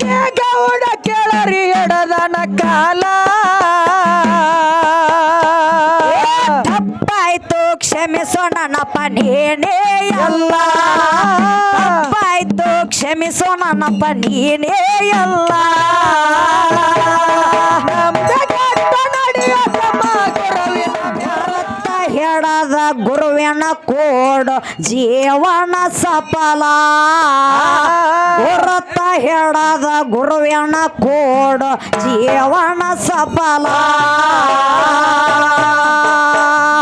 ನಂಬೆಗೆ ಗೌಡ ಕೇಳರಿ ಎಡದನ ಕಾಲ? ತಪ್ಪಾಯ್ತು ಕ್ಷಮಿಸೋ ನನ್ನಪ್ಪ ನೀನೇ ಅಲ್ಲ. ತಪ್ಪಾಯ್ತು ಕ್ಷಮಿಸೋ ನೀನೇ ನೀನೇ ಎಲ್ಲ ನಂಬೆಗೆಟ್ಟ ಗುರುವಿನ ಕೋಡು ಜೀವನ ಸಫಲ. ಗುರುತ ಹೇಳದ ಗುರುವಿನ ಕೋಡು ಜೀವನ ಸಫಲ.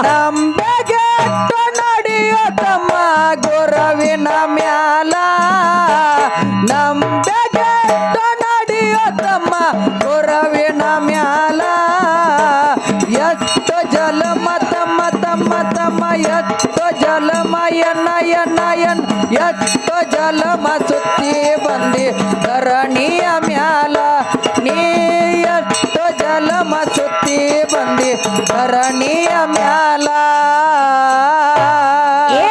ನಂಬೆಗೆಟ್ಟ ನಡೆಯತಮ್ಮ ಗುರುವಿನ ಮ್ಯಾಲ. ನಂಬೆಗೆಟ್ಟ ಎನ್ ಎತ್ತು ಜಲಮ ಸುತ್ತಿ ಬಂದಿ ಧರಣಿಯ ಮ್ಯಾಲ ನೀ ಎತ್ತು ಜಲಮ ಸುತ್ತಿ ಬಂದಿ ಧರಣಿಯ ಮ್ಯಾಲ ಏ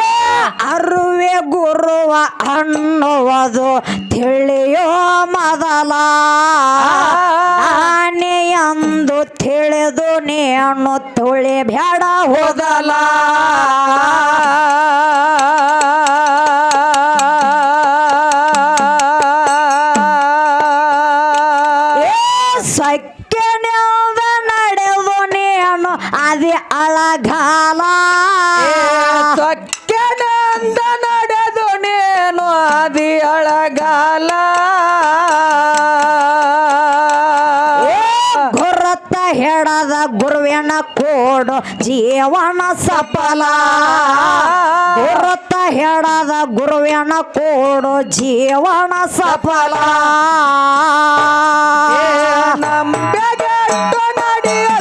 ಅರುವೆ ಗುರುವ ಅನ್ನುವುದು ತಿಳಿಯೋ ಮೊದಲ ನಾನೇ ಎಂದು ತಿಳಿದು ನೀನು ತುಳಿ ಬೇಡ ಹೋದಲ ಗುರುವಿನ ಕೋಡು ಜೀವನ ಸಫಲ. ಗುರುತ ಹೇಳದ ಗುರುವಿನ ಕೋಡು ಜೀವನ ಸಫಲ. ನಮ್ಮ ನಡೆಯ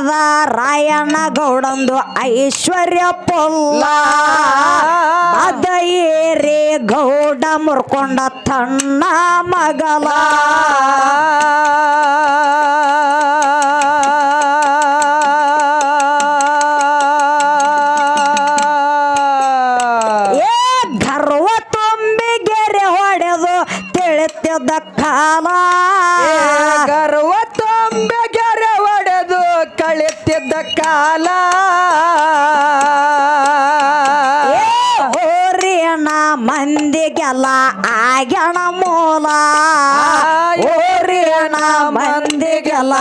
ಸಂಕದ ರಾಯಣ್ಣ ಗೌಡಂದು ಐಶ್ವರ್ಯ ಪೊಲ್ಲ. ಅದ ಗೌಡ ಮುರ್ಕೊಂಡ ತಣ್ಣ ಮಗಲ ಮಂದಿಗೆಲ್ಲ ಆಗ್ಯಣ ಮೂಲ. ಓರಿಯಣ ಮಂದಿಗೆಲ್ಲ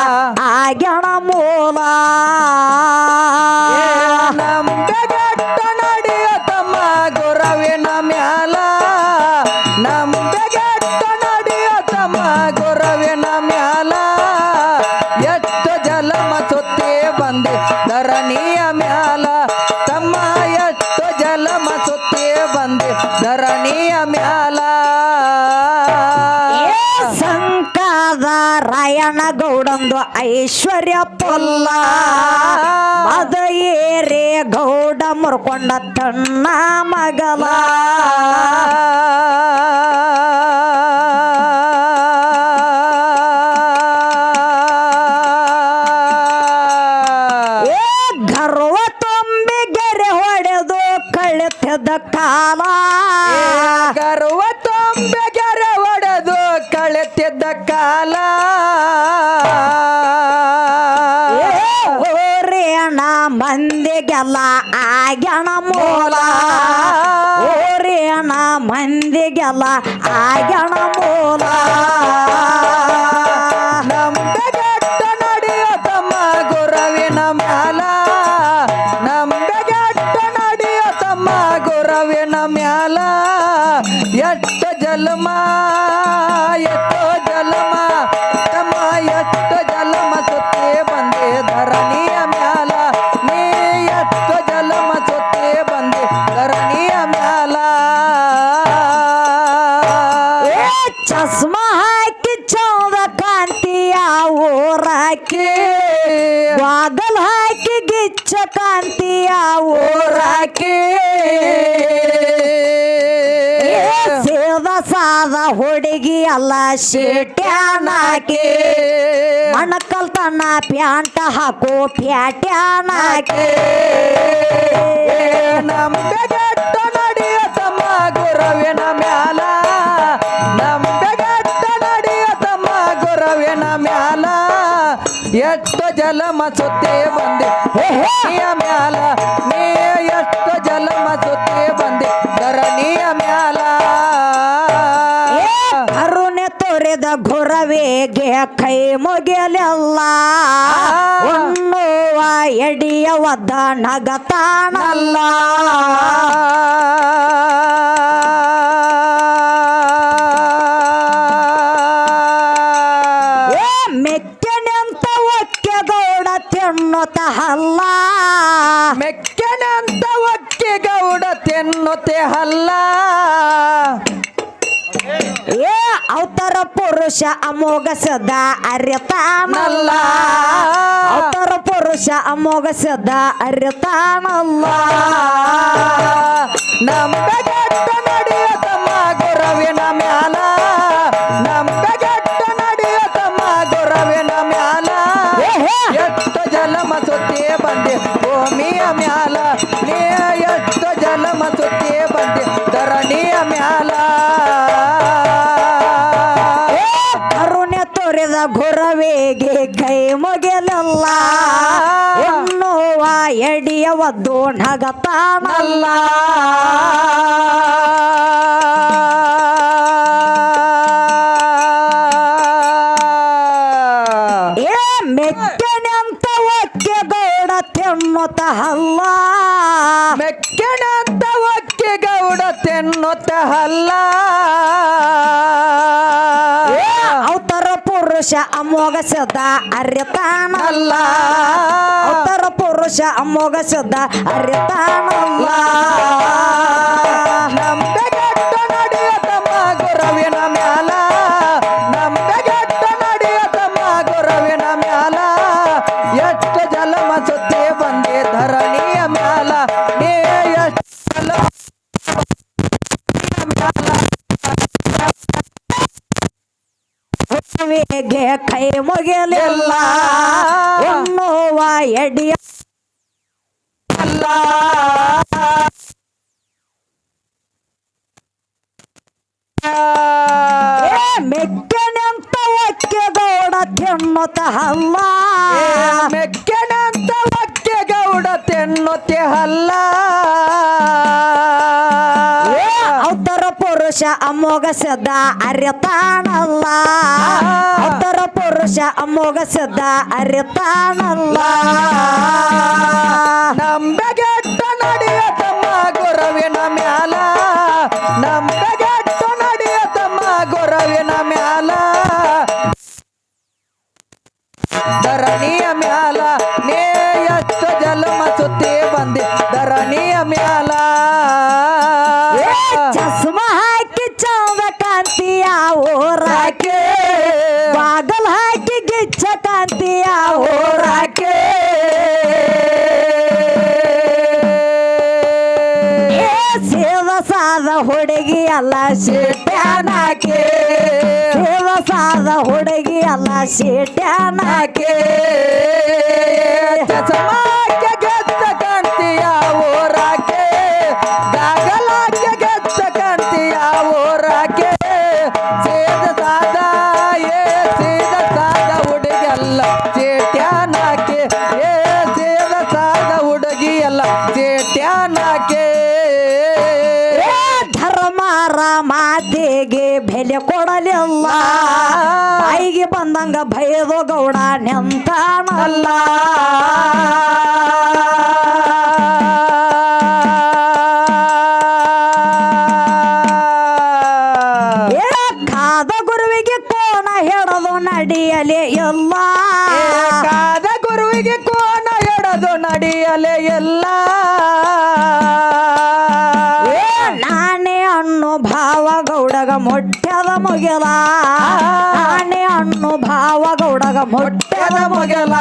ಐಶ್ವರ್ಯ ಪೊಲ್ಲ ಅದ ಏರಿ ಗೌಡ ಮುರ್ಕೊಂಡ ತಣ್ಣ ಮಗಲ ಗರ್ವ ತುಂಬಿ ಗೆರೆ ಹೊಡೆದು ಕಳಿತಿದ್ದ ಕಾಲ. ಗರ್ವ ತುಂಬೆ ಗೆರೆ ಒಡೆದು ಕಳೆತಿದ್ದ ಕಾಲ. ಮಂದಿಗೆಲ್ಲ ಆಗ್ಯಣ ಮೂಲ. ಓರೇಣ ಮಂದಿಗೆಲ್ಲ ಆಗ್ಯಣ ಮೂಲ. ಊರಾಕಿ ಬಾದಲ್ ಹಾಕಿ ಗಿಚ್ಚ ಕಾಂತಿಯ ಊರಾಕಿ ಸೇದ ಸಾದ ಹುಡುಗಿ ಅಲ್ಲ ಶೇಟ್ಯಾನಾಕಿ ಮಣಕಲ್ ತನ್ನ ಪ್ಯಾಂಟ ಹಾಕೋ ಪ್ಯಾಟ್ಯಾನಾಕಿ ನಮ್ಗೆ ಗಟ್ಟ ನಡಿಯ ತಮ್ಮ ಗುರವಿನ ಮ್ಯಾಲ. ಎಷ್ಟು ಮಸುತ್ತೆ ಸುತ್ತಿ ಬಂದೆ. ಧರಣಿಯ ಮ್ಯಾಲ ನೀ ಎಷ್ಟ ಜಲ ಮಸುತ್ತೆ ಬಂದೆ. ಧರಣಿಯ ಮ್ಯಾಲ ಅರುಣೆ ತೊರೆದ ತೋರಿದ ಗುರವೇಗೆ ಕೈ ಮುಗಿಯಲೆಲ್ಲ. ಉಣ್ಣುವ ಎಡಿಯ ಒದ್ದ ನಗತಾನಲ್ಲ ಗೌಡ ಅಲ್ಲ ಹಲ್ಲ. ಏ ಅವತಾರ ಪುರುಷ ಅಮೋಘ ಸದಾ ಅರ್ಯತಾನಲ್ಲ. ಅವತಾರ ಪುರುಷ ಅಮೋಘ ಸದಾ ಅರ್ಯತಾನಲ್ಲ. ಗೆಟ್ಟ ನಡೆಯ ತಮ್ಮ ಗುರವಿನ ಮ್ಯಾಲ ನಂಬೆಗಟ್ಟ ನಗತಾನಲ್ಲ ಏ ಮೆಕ್ಕನೆಂತ ಒಕ್ಕೆ ಗೌಡ ತಿನ್ನುತ್ತ ಹಲ್ಲ. ಮೆಕ್ಕಣಂತ ಒಕ್ಕೆ ಗೌಡ ತೆನ್ನುತ್ತ ಹಲ್ಲ. ಅವತಾರ ಪುರುಷ ಅಮೋಘ ಸದಾ ಅರ್ಯತಾನಲ್ಲ ಪುರುಷ ಅಮೋಘ ಅಮೋಘ ಅರ್ಯತಾಣಲ್ಲ ಅವತಾರ ಪುರುಷ ಅಮೋಘ ಸದಾ ಅರ್ಯತಾನಲ್ಲ ನಂಬೆಗೆಟ್ಟ ನಡೆಯ ತಮ್ಮ ಗುರುವಿನ ಮ್ಯಾಲ. ಹುಡುಗಿ ಅಲ್ಲ ಶೇಟ್ಯಾನಾಕೆ ದೇವಸಾದ ಹೊಡಗಿ ಅಲ್ಲ ಚಸಮಾಕ್ಕೆ ಹಣ್ಣು ಭಾವ ಗೌಡಗ ಮೊಟ್ಟೆದ ಮುಗಿಲ. ಆನೆ ಹಣ್ಣು ಭಾವ ಗೌಡಗ ಮೊಟ್ಟೆದ ಮೊಗಲ.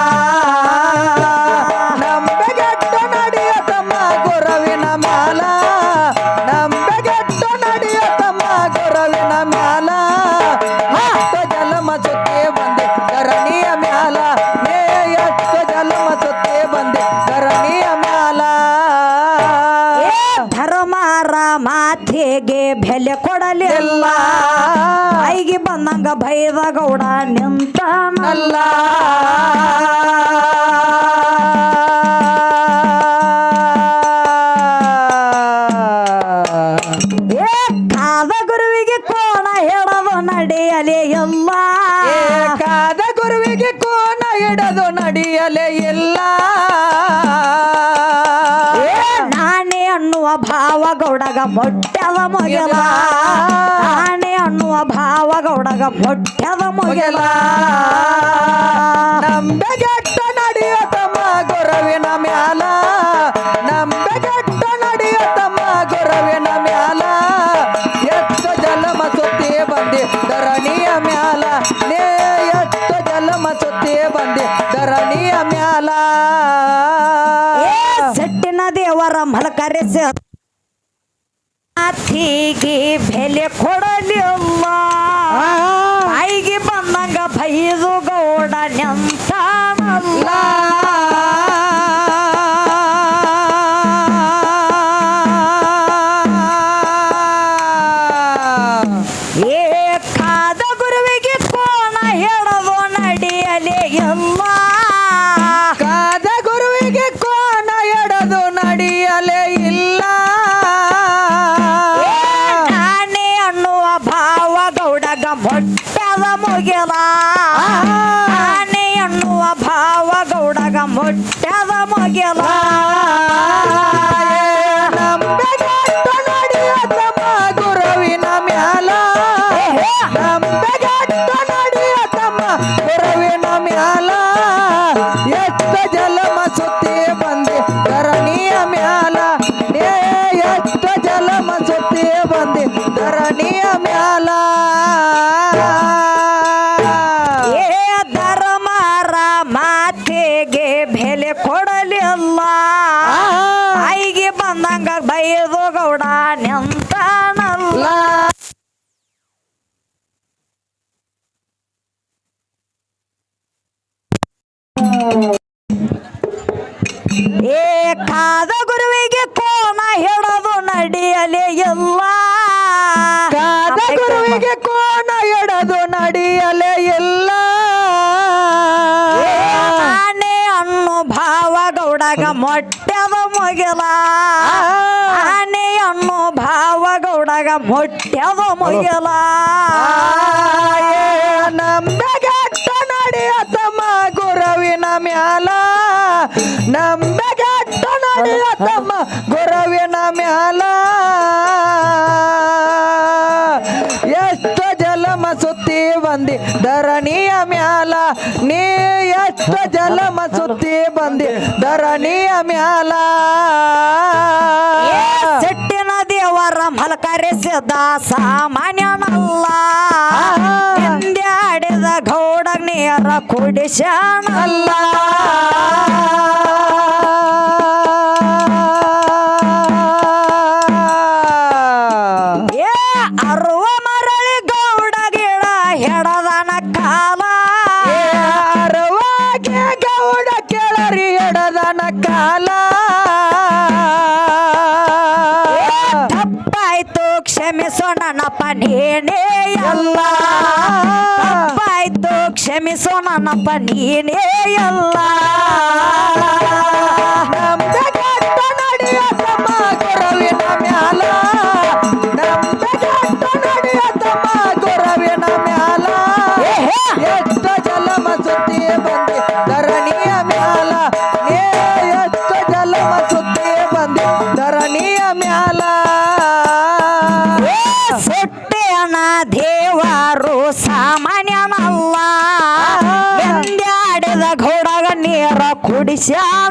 ಏಕಾದ ಕಾದ ಗುರುವಿಗೆ ಕೋನ ಇಡದು ನಡೆಯಲೇ ಇಲ್ಲ. ನಾನೇ ಅನ್ನುವ ಭಾವ ಗೌಡಗ ಮೊಟ್ಟವ ಮೊಗಲ. ನಾನೇ ಅನ್ನುವ ಭಾವ ಗೌಡಗ ಮೊಟ್ಟವ ಮೊಗೆಲ. ನಂಬೆಗೆಟ್ಟ ನಡೆಯೋ ತಮ್ಮ ಗುರುವಿನ ಮ್ಯಾಲ. ಅಲಕರಿಸಿ ಅತ್ತಿಗೆ ಬೆಲೆ ಕೊಡಲಿಲ್ಲ. ಆಯಿಗೆ ಬಂದಂಗ ಬೈದು ಗೌಡ ನೆಂತಾನಲ್ಲ. ನಂಬೆಗೆಟ್ಟ ನಡೆಯತಮ್ಮ ಗುರವಿನ ಮ್ಯಾಲ. ನಂಬೆಗೆಟ್ಟ ನಡೆಯತಮ್ಮ ಗುರವಿನ ಮ್ಯಾಲ. ಎಷ್ಟು ಜಲಮ ಸುತ್ತಿ ಬಂದಿ ಧರಣಿಯ ಮ್ಯಾಲ. ನೀ ಎಷ್ಟು ಜಲಮ ಸುತ್ತಿ ಬಂದಿ ಧರಣಿಯ ಮ್ಯಾಲ. ಅವರ ಮಲಕರಿಸಿದ ಸಾಮಾನ್ಯನಲ್ಲ. ಹಿಂದ್ಯಾಡಿದ ಗೌಡ ನೀರ ಕುಡಿಸಲ್ಲ ಕಾಲ. ತಪ್ಪ ನೀನೇ ಅಲ್ಲ ತಪ್ಪಾಯ್ತು ಕ್ಷಮಿಸು ನೀನೇ ಅಲ್ಲ вся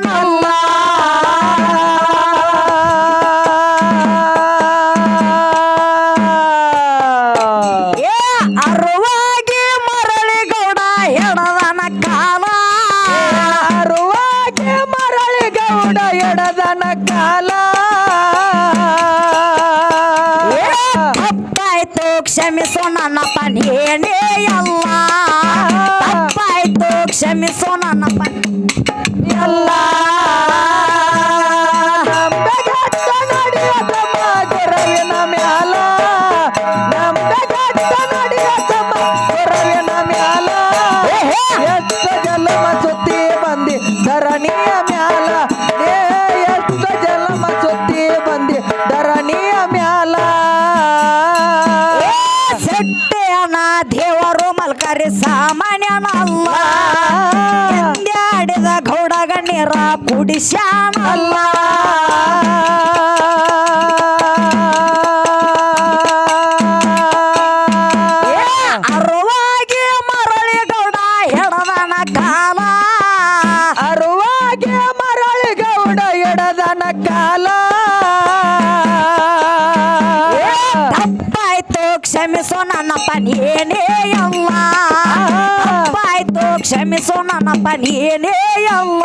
ಏ, ಅರುವಾಗಿ ಮರಳಿ ಗೌಡ ಕಾಲ. ಅರುವಾಗಿ ಮರಳಿ ಗೌಡ ಎಡದನ ಕಾಲ. ಏ, ತಪ್ಪಾಯ್ತು ಕ್ಷಮಿಸು ನನ್ನಪ್ಪ ನೀನೇ ಅಮ್ಮ ತಪ್ಪಾಯ್ತು ಕ್ಷಮಿಸೋ ನನ್ನ ನೀನೇ ಅಲ್ಲ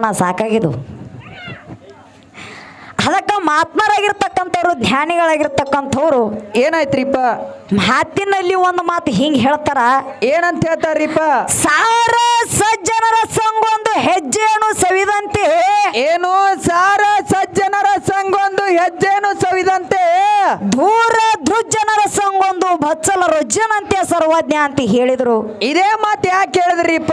ದಪ್ಪವಣ್ಣ ಸಾಕಾಗಿದ್ದು. ಅದಕ್ಕೆ ಮಹಾತ್ಮರಾಗಿರ್ತಕ್ಕಂಥವ್ರು ಜ್ಞಾನಿಗಳಾಗಿರ್ತಕ್ಕಂಥವ್ರು ಏನಾಯ್ತ್ರಿಪ್ಪ? ಮಾತಿನಲ್ಲಿ ಒಂದು ಮಾತು ಹಿಂಗೆ ಹೇಳ್ತಾರ. ಏನಂತ ಹೇಳ್ತಾರೀಪ ಸಾರ ಸಜ್ಜನರ ಸಂಗೊಂದು ಹೆಜ್ಜೆಯನ್ನು ಸವಿದಂತೆ. ಏನು ಸಾರ ಸಜ್ಜನರ ಸಂಗೊಂದು ಹೆಜ್ಜೆನು ಸವಿದಂತೆ? ದೂರ ಧೃಜನರ ಸಂಗೊಂದು ಬಚ್ಚಲ ರೊಜ್ಜನಂತೆ ಸರ್ವಜ್ಞ ಅಂತ ಹೇಳಿದ್ರು. ಇದೇ ಮಾತು ಯಾಕೆ ಹೇಳಿದ್ರಿಪ್ಪ?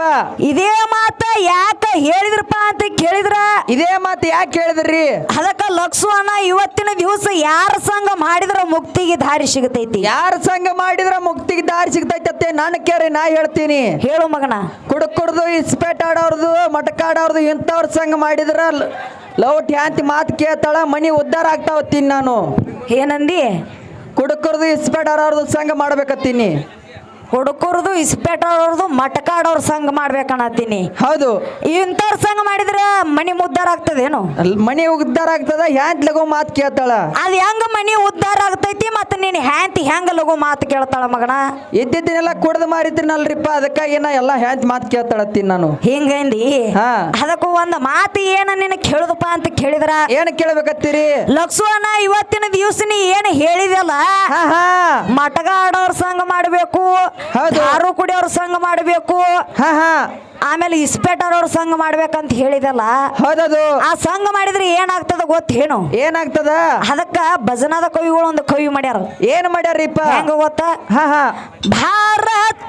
ಇದೇ ಮಾತ ಯಾಕ ಹೇಳಿದ್ರಪ್ಪ ಅಂತ ಕೇಳಿದ್ರ? ಇದೇ ಮಾತು ಯಾಕೆ ಹೇಳಿದ್ರಿ? ಅದಕ್ಕ ಲಕ್ಷ್ಮಣ ಇವತ್ತಿನ ದಿವಸ ಯಾರ ಸಂಘ ಮಾಡಿದ್ರ ಮುಕ್ತಿಗೆ ದಾರಿ ಸಿಗತೈತಿ? ಯಾರ ಸಂಘ ಮಾಡಿದ್ರ ಮುಕ್ತಿಗೆ ದಾರಿ ಸಿಗತೈತಿ ಅತ್ತೆ ನಾನು ಕೇಳಿ ನಾ ಹೇಳ್ತೀನಿ. ಹೇಳು ಮಗನ. ಕುಡುಕ್ ಕುಡ್ದು ಇಸ್ಪೇಟ್ ಆಡೋರ್ದು ಮಟಕಾಡೋರ್ದು ಇಂಥವ್ರ ಸಂಘ ಮಾಡಿದ್ರ ಲವ್ ಟ್ಯಾಂತಿ ಮಾತು ಕೇಳ್ತಾಳ ಮನಿ ಉದ್ಧಾರ ಆಗ್ತಾವ ತಿನ್ ನಾನು. ಏನಂದಿ? ಕುಡುಕರದು ಇಸ್ಪೇಟ್ ಆಡೋರ್ದು ಸಂಘ ಮಾಡ್ಬೇಕತ್ತೀನಿ. ಹುಡುಕರದು ಇಸ್ಪೇಟವ್ರದು ಮಟಕಾಡೋರ್ ಸಂಘ ಮಾಡ್ಬೇಕನ್ನತ್ತೀನಿ ಹೌದು. ಇಂಥವ್ರ ಸಂಘ ಮಾಡಿದ್ರ ಮನಿ ಉದ್ಧಾರ ಆಗ್ತದೇನು? ಮನಿ ಉದ್ಧಾರ ಆಗ್ತದ ಹ್ಯಾಂತ್ ಲಗೋ ಮಾತು ಕೇಳ್ತಾಳ. ಅದ್ ಹೆಂಗ ಮನಿ ಉದ್ಧಾರ ಆಗ್ತೈತಿ ಮತ್ತ ನೀನ್ ಹ್ಯಾಂತಿ ಹೆಂಗ ಲಗೋ ಮಾತು ಕೇಳ್ತಾಳ ಮಗನ? ಇದ್ದಿದ್ದನ್ನೆಲ್ಲ ಕುಡ್ದು ಮಾರಿದ್ರಿನಲ್ರಿಪ್ಪ ಅದಕ್ಕಾಗಿ ನಾ ಎಲ್ಲ ಹ್ಯಾಂತ್ ಮಾತು ಕೇಳ್ತಾಳತ್ತೀನಿ ನಾನು. ಹಿಂಗಂದಿ ಹಾ. ಅದಕ್ಕೂ ಒಂದ್ ಮಾತು ಏನ ನಿನ್ ಕೇಳುದಪ್ಪ ಅಂತ ಕೇಳಿದ್ರ? ಏನ್ ಕೇಳ್ಬೇಕತ್ತೀರಿ? ಲಕ್ಷ್ಮಣ ಇವತ್ತಿನ ದಿವಸ ನೀ ಏನ್ ಹೇಳಿದಲ್ಲ ಹಾ ಹಾ ಮಟಗ ಆಡೋರ್ ಸಂಘ ಮಾಡ್ಬೇಕು. ದಾರು ಕುಡಿಯೋರ್ ಸಂಘ ಮಾಡಬೇಕು ಹಾ ಹಾ. ಆಮೇಲೆ ಇಸ್ಪೇಟರ್ ಸಂಘ ಮಾಡ್ಬೇಕಂತ ಹೇಳಿದಲ್ಲ ಹೌದದು. ಆ ಸಂಘ ಮಾಡಿದ್ರೆ ಏನಾಗ್ತದ ಗೊತ್ತೇನು ಏನಾಗ್ತದ? ಅದಕ್ಕ ಭಜನದ ಕವಿಗಳು ಒಂದು ಕವಿ ಮಾಡ್ಯಾರ. ಏನ್ ಮಾಡ್ಯಾರಿಪ್ಪ? ಹೆಂಗ ಗೊತ್ತ? ಹಾ ಹಾ. ಭಾರತದೊಳಗ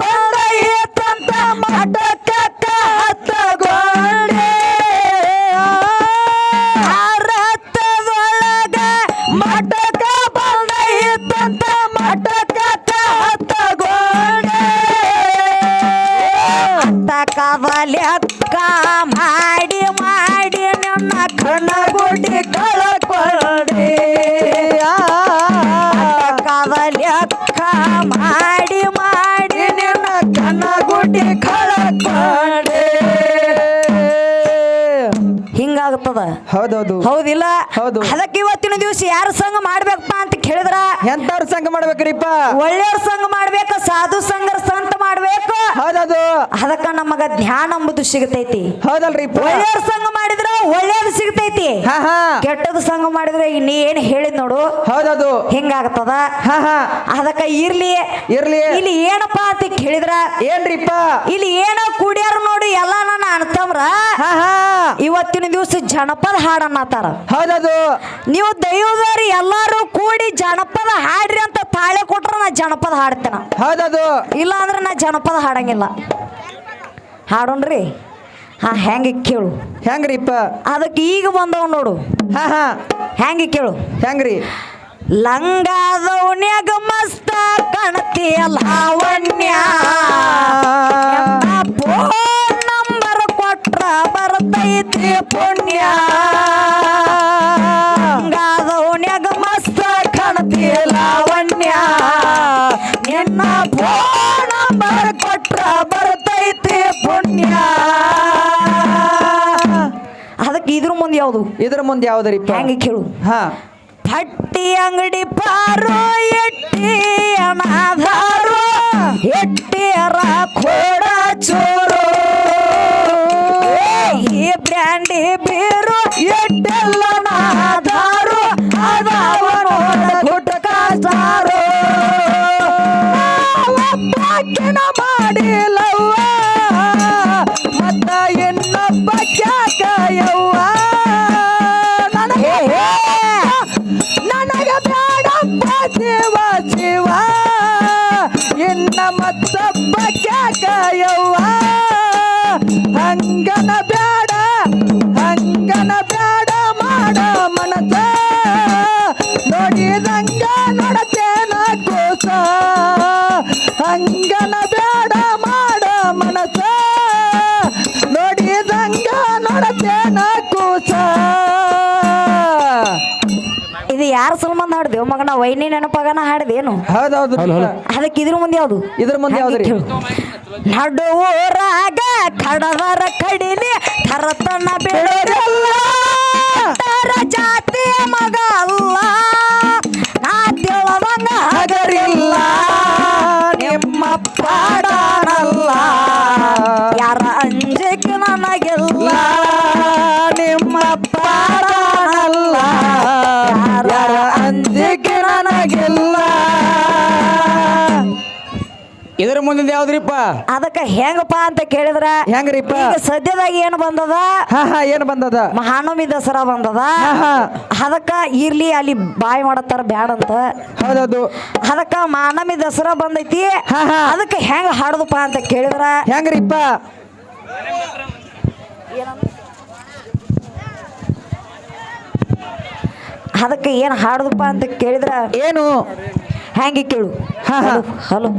ಬಂದೈತಂತ ಮಟ್ಟಕ್ಕ ಹತ್ತಗೊಂಡೆ ಕಣ್ಣಗುಡಿ ಕಳಕೊಂಡೆ ಹತ್ತಕದ ಹೌದೌದು. ಹೌದಿಲ್ಲ? ಹೌದು. ಅದಕ್ಕೆ ಇವತ್ತಿನ ದಿವಸ ಯಾರ ಸಂಘ ಮಾಡ್ಬೇಕಪ್ಪ ಅಂತ ಕೇಳಿದ್ರ? ಎಂತವ್ರ ಸಂಘ ಮಾಡ್ಬೇಕ್ರಿಪ್ಪ? ಒಳ್ಳೆಯವ್ರ ಸಂಘ ಮಾಡ್ಬೇಕ ಸಾಧು ಸಂಘರ ಸಂತ ಮಾಡ್ಬೇಕು. ಹೌದೌದು. ಅದಕ್ಕ ನಮಗ ಧ್ಯಾನ ಎಂಬುದು ಸಿಗತೈತಿ. ಹೌದಲ್ರಿ ಒಳ್ಳೆಯವ್ರ ಸಂಘ ಮಾಡಿದ್ರ ಒಳ್ಳೇದು ಸಿಗತೈತಿ. ಹಾ ಹಾ. ಕೆಟ್ಟದ ಸಂಘ ಮಾಡಿದ್ರೆ ನೀ ಏನ್ ಹೇಳಿದ್ ನೋಡು. ಹೌದೌದು. ಹಿಂಗಾಗ್ತದ ಹಾ ಹಾ. ಅದಕ್ಕ ಇರ್ಲಿ. ಇರ್ಲಿ. ಇಲ್ಲಿ ಏನಪ್ಪಾ ಅಂತ ಕೇಳಿದ್ರ? ಏನ್ರಿಪ್ಪ? ಇಲ್ಲಿ ಏನೋ ಕುಡಿಯಾರ ನೋಡಿ ಎಲ್ಲ ನನ್ನ ಅಣ್ತಮ್ರ. ಹಾ ಹಾ. ಇವತ್ತಿನ ದಿವಸ ಜನಪದ ಹಾಡನ್ನತ್ತಾರ ಹೌದದು. ನೀವು ದೈವದವ್ರು ಎಲ್ಲಾರು ಕೂಡಿ ಜನಪದ ಹಾಡ್ರಿ ಅಂತ ತಾಳೆ ಕೊಟ್ರ ನಾ ಜನಪದ ಹಾಡ್ತೇನ. ಹೌದದು. ಇಲ್ಲ ಅಂದ್ರೆ ನಾ ಜನಪದ ಹಾಡಂಗಿಲ್ಲ. ಹಾಡೋಣ್ರಿ. ಹಾ ಹೆಂಗೆ ಕೇಳು. ಹೆಂಗ್ರಿಪ್ಪ ಅದಕ್ಕೆ ಈಗ ಬಂದವ್ ನೋಡು. ಹಾ ಹಾ. ಹೆಂಗೆ ಕೇಳು. ಹೆಂಗ್ರಿ? ಲಂಗಾದವನ್ಯಾಗ ಮಸ್ತ ಕಾಣತಿಯ ಲಾವಣ್ಯ. ಪುಣ್ಯ. ಗಂಗಾದವನ್ಯಾಗ ಮಸ್ತ ಕಾಣತಿ ಲಾವಣ್ಯ. ನಿನ್ನ ಫೋನ್ ನಂಬರ್ ಕೊಟ್ರ ಬರ್ತೈತಿ ಪುಣ್ಯ. ಅದಕ್ಕೆ ಇದ್ರ ಮುಂದೆ ಯಾವುದು? ಇದ್ರ ಮುಂದೆ ಯಾವ್ದರಿಪ್ಪ ಹೆಂಗೆ ಕೇಳು. ಹಾ. ಪಟ್ಟಿ ಅಂಗಡಿ ಪಾರು ಎಟ್ಟಿ ಅನಾಧಾರು ಎಟ್ಟಿಯರ ಖೋಡ ಚೋರು. ಈ ಬ್ರ್ಯಾಂಡಿ ಬೀರು ಯಾರ ಸಲ್ಮಾನ್ ಹಾಡ್ದೇವ್ ಮಗನ ವೈನಿ ನೆನಪಾಗನ ಹಾಡ್ದೇನು ಹೌದೌದು ಅದಕ್ಕೆ ಇದ್ರ ಮುಂದೆ ಯಾವುದು? ಇದ್ರ ಮುಂದೆ ಯಾವ್ದ್ರಿ? ನಡುವರಾಗ ಕಡವರ ಕಡಿಲಿ ಕರತನ ಬಿಡೋದಿಲ್ಲ ತರ ಜಾತಿಯ ಮಗ ಅಲ್ಲ ನಾ ಮಗ ಹಗರಿಲ್ಲ. ಮುಂದಿನ ಯಾವ್ದ್ರಿಪ್ಪ? ಅದಕ್ಕೆ ಹೆಂಗಪ್ಪ ಅಂತ ಕೇಳಿದ್ರ ಹೆಂಗ್ರಿಪ್ಪ? ಈಗ ಸದ್ಯದಾಗ ಏನು ಬಂದದ? ಹಾ ಹಾ ಏನ್ ಬಂದದ? ಮಹಾನವಮಿ ದಸರಾ ಬಂದದ? ಅದಕ್ಕ ಇರ್ಲಿ ಅಲ್ಲಿ ಬಾಯ್ ಮಾಡತ್ತಾರ ಬ್ಯಾಡ ಅಂತ. ಹೌದೌದು. ಅದಕ್ಕ ಮಹಾನವಮಿ ದಸರಾ ಬಂದೈತಿ. ಅದಕ್ಕ ಹೆಂಗ ಹಾಡುದಪ್ಪ ಅಂತ ಕೇಳಿದ್ರ? ಹೆಂಗ್ರಿಪ್ಪ? ಅದಕ್ಕೆ ಏನು ಹಾಡುದಪ್ಪ ಅಂತ ಕೇಳಿದ್ರ? ಏನು? ಹೆಂಗೆ ಕೇಳು? ಹಾ. ಹಲೋ.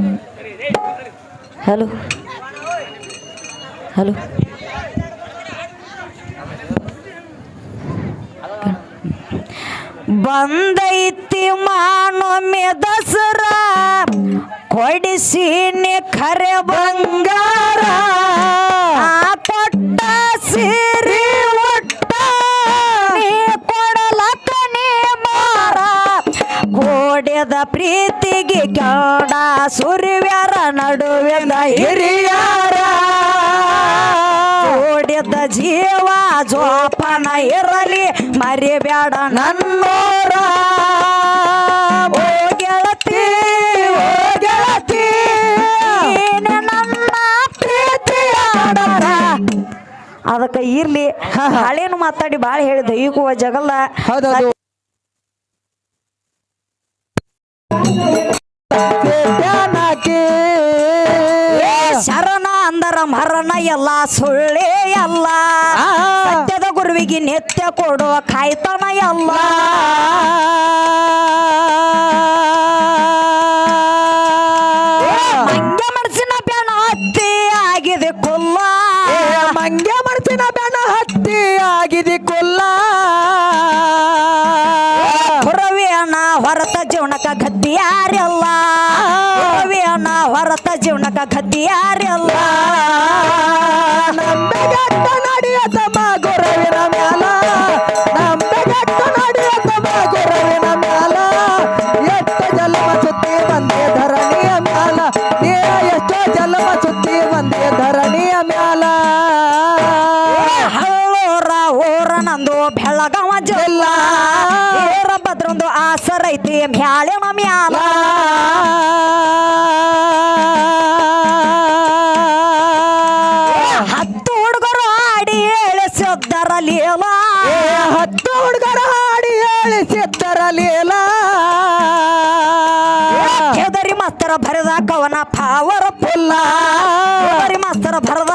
ಹಲೋ. ಹಲೋ. ಬಂದೈತಿ ಮಾನೊಮ್ಮೆ ದಸರಾ. ಕೊಡಿಸೀನಿ ಖರೆ ಬಂಗಾರ. ಆ ಕೊಟ್ಟ ಪ್ರೀತಿಗೆ ಗೌಡ ಸೂರ್ಯರ ನಡುವಿನ ಹಿರಿಯಾರ. ಓಡಿದ ಜೀವ ಜೋಪಾನ ಇರಲಿ ಮರಿಬೇಡ ನನ್ನೋರ. ಅದಕ್ಕೆ ಇರ್ಲಿ ಹಳೇನು ಮಾತಾಡಿ ಭಾಳ ಹೇಳಿ ಈಗ ಜಗಲ್ಲ ಎಲ್ಲ ಸುಳ್ಳೇ ಎಲ್ಲ. ಸತ್ಯದ ಗುರುವಿಗೆ ನಿತ್ಯ ಕೊಡುವ ಕಾಯ್ತನ ಎಲ್ಲ ಮಂಗ್ಯ ಮರ್ಸಿನ ಬೆಣ ಹತ್ತಿ ಆಗಿದೆ ಕುಲ್ಲ. ಮಂಗ್ಯ ಮರ್ಸಿನ ಬೆಣ ಹತ್ತಿ ಆಗಿದೆ ಕೊಲ್ಲ. ಹೊರವೇಣ ಹೊರತ ಜೀವನಕ ಗದ್ದಿಯಾರಲ್ಲ ಹೊರವೇಣ ಹೊರತ ಜೀವನಕ ಗದ್ದಿಯಾರಲ್ಲ ಹೆದರಿ ಮಾಸ್ತರ ಭರದ ಕವನ ಪಾವರ ಪುಲ್ಲ ಹೆದರಿ ಮಾಸ್ತರ ಬರೆದ